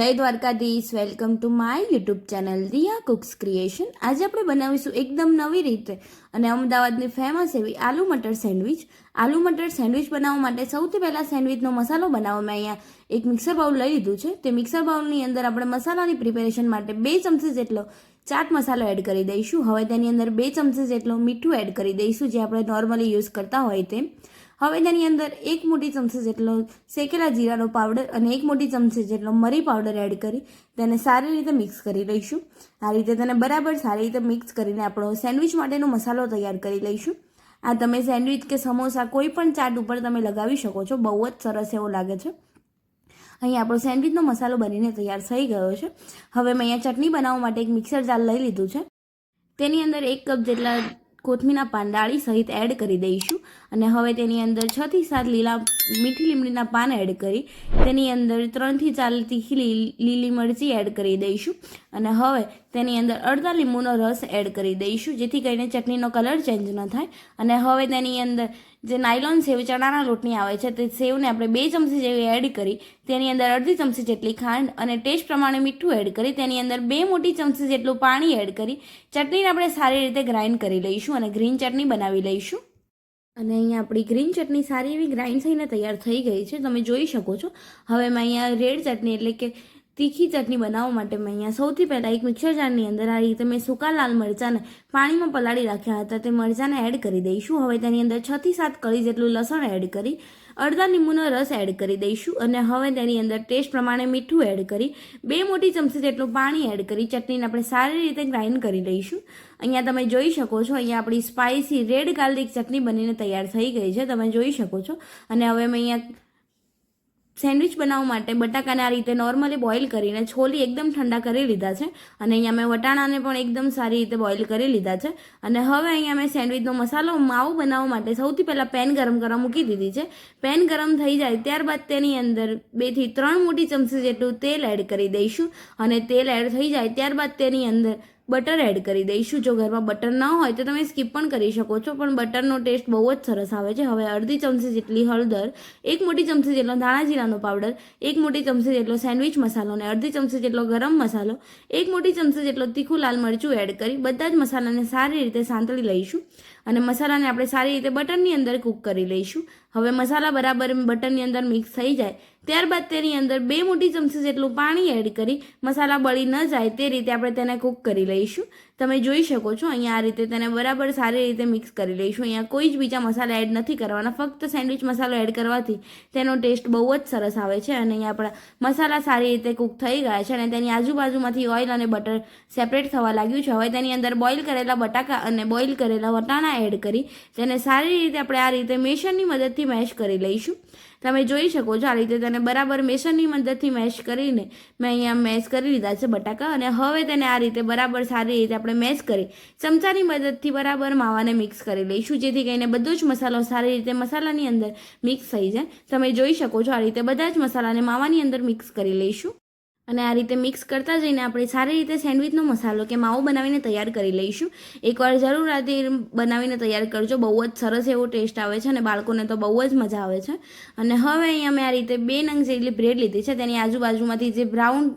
જય Dwarkadhish. Welcome to my YouTube channel Riya cooks creation આજે આપણે બનાવીશું એકદમ નવી રીતે અને અમદાવાદની ફેમસ એવી આલુ મટર સેન્ડવિચ. આલુ મટર સેન્ડવિચ બનાવવા માટે સૌથી પહેલાં સેન્ડવિચનો મસાલો બનાવવા મેં અહીંયા એક મિક્સર બાઉલ લઈ લીધું છે. તે મિક્સર બાઉલની અંદર આપણે મસાલાની પ્રિપેરેશન માટે બે ચમચી જેટલો ચાટ મસાલો એડ કરી દઈશું. હવે તેની અંદર બે ચમચી જેટલો મીઠું એડ કરી દઈશું, જે આપણે નોર્મલી યુઝ કરતા હોય તે હવે તેની અંદર એક મોટી ચમચી જેટલો શેકેલા જીરાનો પાવડર અને એક મોટી ચમચી જેટલો મરી પાવડર એડ કરી તેને સારી રીતે મિક્સ કરી લઈશું. આ રીતે તેને બરાબર સારી રીતે મિક્સ કરીને આપણો સેન્ડવિચ માટેનો મસાલો તૈયાર કરી લઈશું. આ તમે સેન્ડવિચ કે સમોસા કોઈ પણ ચાટ ઉપર તમે લગાવી શકો છો, બહુ જ સરસ એવો લાગે છે. અહીં આપણો સેન્ડવિચનો મસાલો બનીને તૈયાર થઈ ગયો છે. હવે મેં અહીંયા ચટણી બનાવવા માટે એક મિક્સર જાર લઈ લીધું છે. તેની અંદર એક કપ જેટલા કોથમીના પાન ડાળી સહિત એડ કરી દઈશું. અને હવે તેની અંદર છ થી સાત લીલા મીઠી લીમડીના પાન એડ કરી તેની અંદર ત્રણથી ચાર તીખી લીલી મરચી એડ કરી દઈશું. અને હવે તેની અંદર અડધા લીંબુનો રસ એડ કરી દઈશું, જેથી કરીને ચટણીનો કલર ચેન્જ ન થાય. અને હવે તેની અંદર જે નાયલોન સેવ ચણાના લોટની આવે છે, તે સેવને આપણે બે ચમચી જેવી એડ કરી, તેની અંદર અડધી ચમચી જેટલી ખાંડ અને ટેસ્ટ પ્રમાણે મીઠું એડ કરી, તેની અંદર બે મોટી ચમચી જેટલું પાણી એડ કરી, ચટણીને આપણે સારી રીતે ગ્રાઇન્ડ કરી લઈશું અને ગ્રીન ચટણી બનાવી લઈશું. અને અહીંયા આપણી ગ્રીન ચટણી સારી એવી ગ્રાઇન્ડ થઈને તૈયાર થઈ ગઈ છે, તમે જોઈ શકો છો. હવે મેં અહીંયા રેડ ચટણી એટલે કે તીખી ચટણી બનાવવા માટે મેં અહીંયા સૌથી પહેલાં એક મિક્સર જારની અંદર આ રીતે મેં સૂકા લાલ મરચાંને પાણીમાં પલાળી રાખ્યા હતા. તે મરચાંને એડ કરી દઈશું. હવે તેની અંદર છ થી સાત કળી જેટલું લસણ એડ કરી, અડધા લીંબુનો રસ એડ કરી દઈશું અને હવે તેની અંદર ટેસ્ટ પ્રમાણે મીઠું એડ કરી, બે મોટી ચમચી જેટલું પાણી એડ કરી, ચટણીને આપણે સારી રીતે ગ્રાઇન્ડ કરી લઈશું. અહીંયા તમે જોઈ શકો છો, અહીંયા આપણી સ્પાઇસી રેડ ગાર્લિક ચટણી બનીને તૈયાર થઈ ગઈ છે. તમે જોઈ શકો છો. અને હવે મેં અહીંયા સેન્ડવિચ બનાવવા માટે બટાકાને આ રીતે નોર્મલી બોઇલ કરીને છોલી એકદમ ઠંડા કરી લીધા છે અને અહીંયા મેં વટાણાને પણ એકદમ સારી રીતે બોઇલ કરી લીધા છે અને હવે અહીંયા મેં સેન્ડવિચનો મસાલો માવો બનાવવા માટે સૌથી પહેલાં પેન ગરમ કરવા મૂકી દીધી છે. પેન ગરમ થઈ જાય ત્યારબાદ તેની અંદર બેથી ત્રણ મોટી ચમચી જેટલું તેલ એડ કરી દઈશું અને તેલ એડ થઈ જાય ત્યારબાદ તેની અંદર બટર એડ કરી દઈશું. જો ઘરમાં બટર ન હોય તો તમે સ્કીપ પણ કરી શકો છો, પણ બટરનો ટેસ્ટ બહુ જ સરસ આવે છે. હવે અડધી ચમચી જેટલી હળદર, એક મોટી ચમચી જેટલો ધાણા જીરાનો પાવડર, એક મોટી ચમચી જેટલો સેન્ડવિચ મસાલો અને અડધી ચમચી જેટલો ગરમ મસાલો, એક મોટી ચમચી જેટલો તીખું લાલ મરચું એડ કરી બધા જ મસાલાને સારી રીતે સાંતળી લઈશું. અને મસાલાને આપણે સારી રીતે બટરની અંદર કૂક કરી લઈશું. હવે મસાલા બરાબર બટરની અંદર મિક્સ થઈ જાય, ત્યારબાદ તેની અંદર બે મોટી ચમચી જેટલું પાણી એડ કરી મસાલા બળી ન જાય તે રીતે આપણે તેને કૂક કરી લઈશું. તમે જોઈ શકો છો, અહીંયા આ રીતે તેને બરાબર સારી રીતે મિક્સ કરી લઈશું. અહીંયા કોઈ જ બીજા મસાલા એડ નથી કરવાના. ફક્ત સેન્ડવિચ મસાલો એડ કરવાથી તેનો ટેસ્ટ બહુ જ સરસ આવે છે અને અહીંયા આપણા મસાલા સારી રીતે કૂક થઈ ગયા છે અને તેની આજુબાજુમાંથી ઓઇલ અને બટર સેપરેટ થવા લાગ્યું છે. હવે તેની અંદર બોઇલ કરેલા બટાકા અને બોઇલ કરેલા વટાણા એડ કરી તેને સારી રીતે આપણે આ રીતે મેશરની મદદથી મેશ કરી લઈશું. તમે જોઈ શકો છો આ રીતે તેને બરાબર મેશરની મદદથી મેશ કરીને મેં અહીંયા મેશ કરી લીધા છે બટાકા અને હવે તેને આ રીતે બરાબર સારી રીતે આપણે મેશ કરી ચમચાની મદદથી બરાબર માવાને મિક્સ કરી લઈશું, જેથી કરીને બધો જ મસાલો સારી રીતે મસાલાની અંદર મિક્સ થઈ જાય. તમે જોઈ શકો છો આ રીતે બધા જ મસાલાને માવાની અંદર મિક્સ કરી લઈશું. અને આ રીતે મિક્સ કરતા જઈને આપણે સારી રીતે સેન્ડવિચનો મસાલો કે માવો બનાવીને તૈયાર કરી લઈશું. એકવાર જરૂર આ બનાવીને તૈયાર કરજો. બહુ જ સરસ એવો ટેસ્ટ આવે છે અને બાળકોને તો બહુ જ મજા આવે છે. અને હવે અહીંયા મેં આ રીતે બે નંગ જેટલી બ્રેડ લીધી છે. તેની આજુબાજુમાંથી જે બ્રાઉન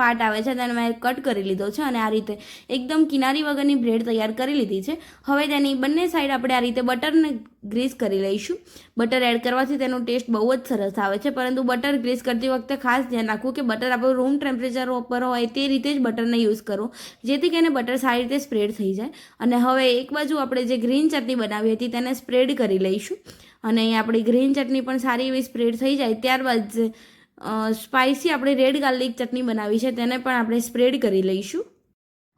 પાર્ટ આવે છે, તેને મેં કટ કરી લીધો છે અને આ રીતે એકદમ કિનારી વગરની બ્રેડ તૈયાર કરી લીધી છે. હવે તેની બંને સાઈડ આપણે આ રીતે બટરને ગ્રીસ કરી લઈશું. બટર એડ કરવાથી તેનો ટેસ્ટ બહુ જ સરસ આવે છે, પરંતુ બટર ગ્રીસ કરતી વખતે ખાસ ધ્યાન રાખવું કે બટર આપણું રૂમ ટેમ્પરેચર ઉપર હોય તે રીતે જ બટરને યુઝ કરો, જેથી કરીને બટર સારી રીતે સ્પ્રેડ થઈ જાય. અને હવે એક બાજુ આપણે જે ગ્રીન ચટણી બનાવી હતી તેને સ્પ્રેડ કરી લઈશું. અને અહીં આપણી ગ્રીન ચટણી પણ સારી એવી સ્પ્રેડ થઈ જાય, ત્યારબાદ સ્પાઇસી આપણે રેડ ગાર્લિક ચટણી બનાવી છે, તેને પણ આપણે સ્પ્રેડ કરી લઈશું.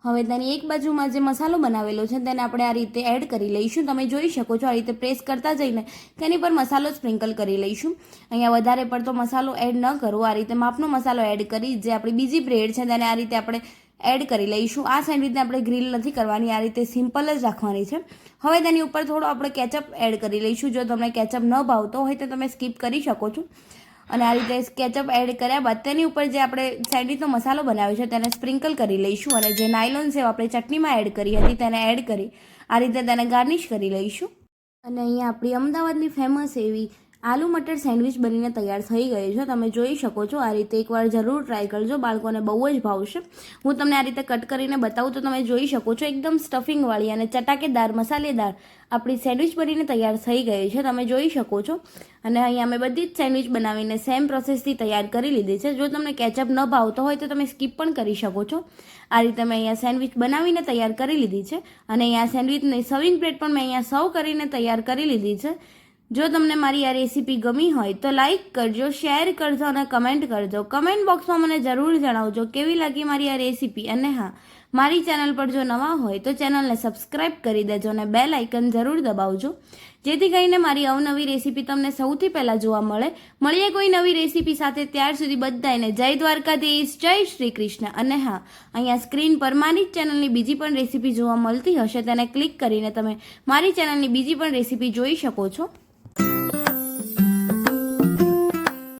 હવે તેની એક બાજુમાં જે મસાલો બનાવેલો છે, તેને આપણે આ રીતે એડ કરી લઈશું. તમે જોઈ શકો છો આ રીતે પ્રેસ કરતા જઈને તેની પર મસાલો સ્પ્રિંકલ કરી લઈશું. અહીંયા વધારે પડતો મસાલો એડ ન કરવો આ રીતે માપનો મસાલો એડ કરી, જે આપણી બીજી બ્રેડ છે, તેને આ રીતે આપણે એડ કરી લઈશું. આ સેન્ડવિચને આપણે ગ્રીલ નથી કરવાની, આ રીતે સિમ્પલ જ રાખવાની છે. હવે તેની ઉપર થોડો આપણે કેચઅપ એડ કરી લઈશું. જો તમને કેચઅપ ન ભાવતો હોય તો તમે સ્કીપ કરી શકો છો. અને આ રીતે કેચઅપ એડ કર્યા. બાદ તેની ઉપર જે આપણે સેન્ડવિચનો મસાલો બનાવ્યો છે, તેને સ્પ્રિંકલ કરી લઈશું અને જે નાયલોન સેવ આપણે ચટણીમાં એડ કરી હતી, તેને એડ કરી આ રીતે તેને ગાર્નિશ કરી લઈશું. અને અહીંયા આપણી અમદાવાદની ફેમસ એવી આલુ મટર સેન્ડવિચ બનીને તૈયાર થઈ ગઈ છે. તમે જોઈ શકો છો, આ રીતે એકવાર જરૂર ટ્રાય કરજો. બાળકોને બહુ જ ભાવશે. હું તમને આ રીતે કટ કરીને બતાવું તો તમે જોઈ શકો છો, એકદમ સ્ટફિંગવાળી અને ચટાકેદાર, મસાલેદાર આપણી સેન્ડવિચ બનીને તૈયાર થઈ ગઈ છે. તમે જોઈ શકો છો. અને અહીંયા અમે બધી જ સેન્ડવિચ બનાવીને સેમ પ્રોસેસથી તૈયાર કરી લીધી છે. જો તમને કેચઅપ ન ભાવતો હોય તો તમે સ્કીપ પણ કરી શકો છો. આ રીતે મેં અહીંયા સેન્ડવિચ બનાવીને તૈયાર કરી લીધી છે. અને અહીંયા સેન્ડવિચની સર્વિંગ પ્લેટ પણ મેં અહીંયા સર્વ કરીને તૈયાર કરી લીધી છે. જો તમને મારી આ રેસીપી ગમી હોય તો લાઈક કરજો શેર કરજો અને કમેન્ટ કરજો. કમેન્ટ બોક્સમાં મને જરૂર જણાવજો કેવી લાગી મારી આ રેસીપી અને હા, મારી ચેનલ પર જો નવા હોય તો ચેનલને સબસ્ક્રાઈબ કરી દેજો અને બેલ આઇકન જરૂર દબાવજો. જેથી કરીને મારી અવનવી રેસીપી તમને સૌથી પહેલાં જોવા મળે. મળીએ કોઈ નવી રેસીપી સાથે ત્યાર સુધી બધાને જય દ્વારકાધીશ, જય શ્રી કૃષ્ણ. અને હા, અહીંયા સ્ક્રીન પર મારી જ ચેનલની બીજી પણ રેસીપી જોવા મળતી હશે, તેને ક્લિક કરીને તમે મારી ચેનલની બીજી પણ રેસીપી જોઈ શકો છો.